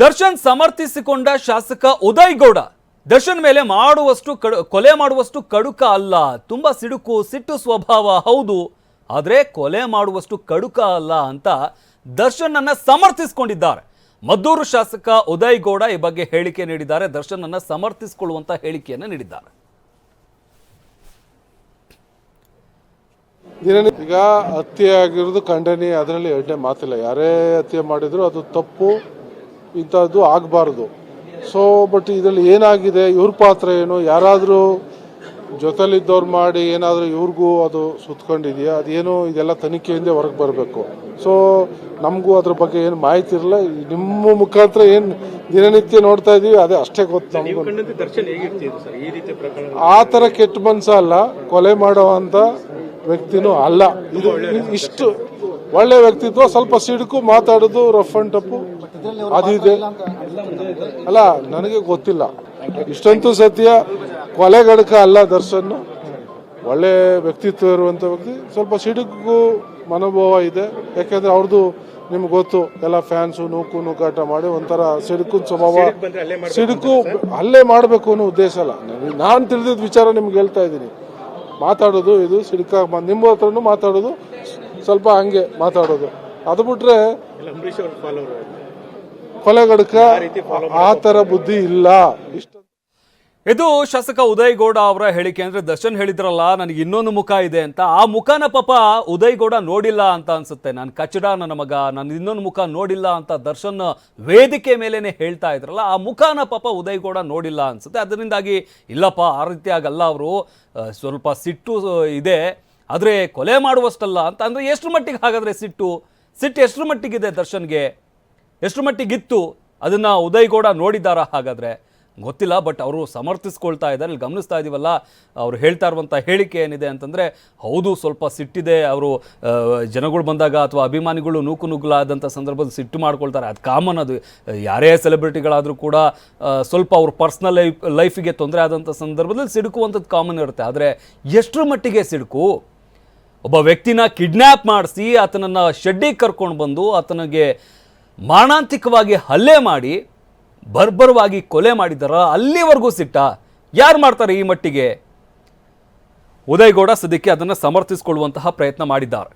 ದರ್ಶನ್ ಸಮರ್ಥಿಸಿಕೊಂಡ ಶಾಸಕ ಉದಯ್ ಗೌಡ ದರ್ಶನ್ ಮೇಲೆ ಮಾಡುವಷ್ಟು ಕಡು, ಕೊಲೆ ಮಾಡುವಷ್ಟು ಕಡುಕ ಅಲ್ಲ. ತುಂಬ ಸಿಡುಕು, ಸಿಟ್ಟು ಸ್ವಭಾವ ಹೌದು. ಆದರೆ ಕೊಲೆ ಮಾಡುವಷ್ಟು ಕಡುಕ ಅಲ್ಲ ಅಂತ ದರ್ಶನನ್ನು ಸಮರ್ಥಿಸಿಕೊಂಡಿದ್ದಾರೆ. ಮದ್ದೂರು ಶಾಸಕ ಉದಯ್ ಗೌಡ ಈ ಬಗ್ಗೆ ಹೇಳಿಕೆ ನೀಡಿದ್ದಾರೆ. ದರ್ಶನನ್ನು ಸಮರ್ಥಿಸಿಕೊಳ್ಳುವಂಥ ಹೇಳಿಕೆಯನ್ನು ನೀಡಿದ್ದಾರೆ. ಈಗ ಹತ್ಯೆ ಆಗಿರೋದು ಖಂಡನೀಯ. ಅದರಲ್ಲಿ ಎರಡನೇ ಮಾತಿಲ್ಲ. ಯಾರೇ ಹತ್ಯೆ ಮಾಡಿದ್ರು ಅದು ತಪ್ಪು. ಇಂಥದ್ದು ಆಗಬಾರ್ದು. ಸೊ ಬಟ್ ಇದರಲ್ಲಿ ಏನಾಗಿದೆ? ಇವ್ರ ಪಾತ್ರ ಏನು? ಯಾರಾದರೂ ಜೊತೆಲಿದ್ದವ್ರು ಮಾಡಿ ಏನಾದರೂ ಇವ್ರಿಗೂ ಅದು ಸುತ್ಕೊಂಡಿದೆಯಾ? ಅದೇನು ಇದೆಲ್ಲ ತನಿಖೆಯಿಂದ ಹೊರಗೆ ಬರಬೇಕು. ಸೊ ನಮಗೂ ಅದ್ರ ಬಗ್ಗೆ ಏನು ಮಾಹಿತಿ ಇರಲ್ಲ. ನಿಮ್ಮ ಮುಖಾಂತರ ಏನು ದಿನನಿತ್ಯ ನೋಡ್ತಾ ಇದ್ದೀವಿ ಅದೇ ಅಷ್ಟೇ ಗೊತ್ತು ನಮಗೂ. ಆ ಥರ ಕೆಟ್ಟ ಮನಸ್ಸ ಅಲ್ಲ ಕೊಲೆ ಮಾಡುವಂಥ ವ್ಯಕ್ತಿನೂ ಅಲ್ಲ. ಇದು ಇಷ್ಟು ಒಳ್ಳೆ ವ್ಯಕ್ತಿತ್ವ ಸ್ವಲ್ಪ ಸಿಡುಕು ಮಾತಾಡೋದು ರಫ್ ಅಂಡ್ ಟಪ್ಪು ಅದಿದೆ ಅಲ್ಲ ನನಗೆ ಗೊತ್ತಿಲ್ಲ. ಇಷ್ಟಂತೂ ಸತ್ಯ ಕೊಲೆಗಡಕ ಅಲ್ಲ ದರ್ಶನ್. ಒಳ್ಳೆ ವ್ಯಕ್ತಿತ್ವ ಇರುವಂತ ವ್ಯಕ್ತಿ. ಸ್ವಲ್ಪ ಸಿಡುಕು ಮನೋಭಾವ ಇದೆ. ಯಾಕೆಂದ್ರೆ ಅವ್ರದ್ದು ನಿಮ್ಗೆ ಗೊತ್ತು ಎಲ್ಲ ಫ್ಯಾನ್ಸು ನೂಕು ನೂಕಾಟ ಮಾಡಿ ಒಂಥರ ಸಿಡುಕು ಸ್ವಭಾವ. ಸಿಡುಕು ಅಲ್ಲೇ ಮಾಡಬೇಕು ಅನ್ನೋ ಉದ್ದೇಶ ಅಲ್ಲ. ನಾನು ತಿಳಿದಿದ್ದ ವಿಚಾರ ನಿಮ್ಗೆ ಹೇಳ್ತಾ ಇದ್ದೀನಿ. ಮಾತಾಡೋದು ಇದು ಸಿಡುಕ ಬಂದು ನಿಮ್ಮ ಹತ್ರನೂ ಮಾತಾಡೋದು ಸ್ವಲ್ಪ ಹಂಗೆ ಮಾತಾಡೋದು. ಅದು ಬಿಟ್ರೆ ಎಲ್ಲ ಅಂಬರೀಶ್ ಅವ್ರ ಫಾಲೋವರ್ ಕೊಲೆಗಡಕ ಆ ಥರ ಬುದ್ಧಿ ಇಲ್ಲ. ಇಷ್ಟ ಇದು ಶಾಸಕ ಉದಯ್ ಗೌಡ ಅವರ ಹೇಳಿಕೆ ಅಂದ್ರೆ ದರ್ಶನ್ ಹೇಳಿದ್ರಲ್ಲ ನನಗೆ ಇನ್ನೊಂದು ಮುಖ ಇದೆ ಅಂತ. ಆ ಮುಖನ ಪಾಪ ಉದಯ್ ಗೌಡ ನೋಡಿಲ್ಲ ಅಂತ ಅನ್ಸುತ್ತೆ. ನಾನು ಕಚಡ ನನ್ನ ಮಗ ನಾನು ಇನ್ನೊಂದು ಮುಖ ನೋಡಿಲ್ಲ ಅಂತ ದರ್ಶನ್ ವೇದಿಕೆ ಮೇಲೇನೆ ಹೇಳ್ತಾ ಇದ್ರಲ್ಲ ಆ ಮುಖನ ಪಾಪ ಉದಯ್ ಗೌಡ ನೋಡಿಲ್ಲ ಅನ್ಸುತ್ತೆ. ಅದರಿಂದಾಗಿ ಇಲ್ಲಪ್ಪ ಆ ರೀತಿ ಆಗಲ್ಲ ಅವರು. ಸ್ವಲ್ಪ ಸಿಟ್ಟು ಇದೆ. ಆದರೆ ಕೊಲೆ ಮಾಡುವಷ್ಟಲ್ಲ ಅಂತ ಅಂದರೆ ಎಷ್ಟು ಮಟ್ಟಿಗೆ ಹಾಗಾದರೆ ಸಿಟ್ಟು? ಸಿಟ್ಟು ಎಷ್ಟು ಮಟ್ಟಿಗಿದೆ ದರ್ಶನ್ಗೆ? ಎಷ್ಟು ಮಟ್ಟಿಗಿತ್ತು? ಅದನ್ನು ಉದಯ್ ಗೌಡ ನೋಡಿದ್ದಾರಾ ಹಾಗಾದ್ರೆ? ಗೊತ್ತಿಲ್ಲ, ಬಟ್ ಅವರು ಸಮರ್ಥಿಸ್ಕೊಳ್ತಾ ಇದ್ದಾರೆ. ಇಲ್ಲಿ ಗಮನಿಸ್ತಾ ಇದ್ದೀವಲ್ಲ ಅವರು ಹೇಳ್ತಾ ಇರುವಂಥ ಹೇಳಿಕೆ ಏನಿದೆ ಅಂತಂದರೆ, ಹೌದು, ಸ್ವಲ್ಪ ಸಿಟ್ಟಿದೆ. ಅವರು ಜನಗಳು ಬಂದಾಗ ಅಥವಾ ಅಭಿಮಾನಿಗಳು ನೂಕು ನುಗ್ಗಲಾದಂಥ ಸಂದರ್ಭದಲ್ಲಿ ಸಿಟ್ಟು ಮಾಡ್ಕೊಳ್ತಾರೆ. ಅದು ಕಾಮನ್ ಅದು. ಯಾರೇ ಸೆಲೆಬ್ರಿಟಿಗಳಾದರೂ ಕೂಡ ಸ್ವಲ್ಪ ಅವ್ರ ಪರ್ಸ್ನಲ್ ಲೈಫ್, ಲೈಫಿಗೆ ತೊಂದರೆ ಆದಂಥ ಸಂದರ್ಭದಲ್ಲಿ ಸಿಡುಕುವಂಥದ್ದು ಕಾಮನ್ ಇರುತ್ತೆ. ಆದರೆ ಎಷ್ಟರ ಮಟ್ಟಿಗೆ ಸಿಡುಕು? ಒಬ್ಬ ವ್ಯಕ್ತಿನ ಕಿಡ್ನ್ಯಾಪ್ ಮಾಡಿಸಿ ಆತನನ್ನು ಶೆಡ್ಡಿಗೆ ಕರ್ಕೊಂಡು ಬಂದು ಆತನಿಗೆ ಮಾರಣಾಂತಿಕವಾಗಿ ಹಲ್ಲೆ ಮಾಡಿ, ಬರ್ಬರವಾಗಿ ಕೊಲೆ ಮಾಡಿದಾರ ಅಲ್ಲಿವರೆಗೂ ಸಿಟ್ಟ. ಯಾರು ಮಾಡ್ತಾರೆ ಈ ಮಟ್ಟಿಗೆ? ಉದಯಗೌಡ ಸದ್ಯಕ್ಕೆ ಅದನ್ನು ಸಮರ್ಥಿಸಿಕೊಳ್ಳುವಂತಹ ಪ್ರಯತ್ನ ಮಾಡಿದ್ದಾರೆ.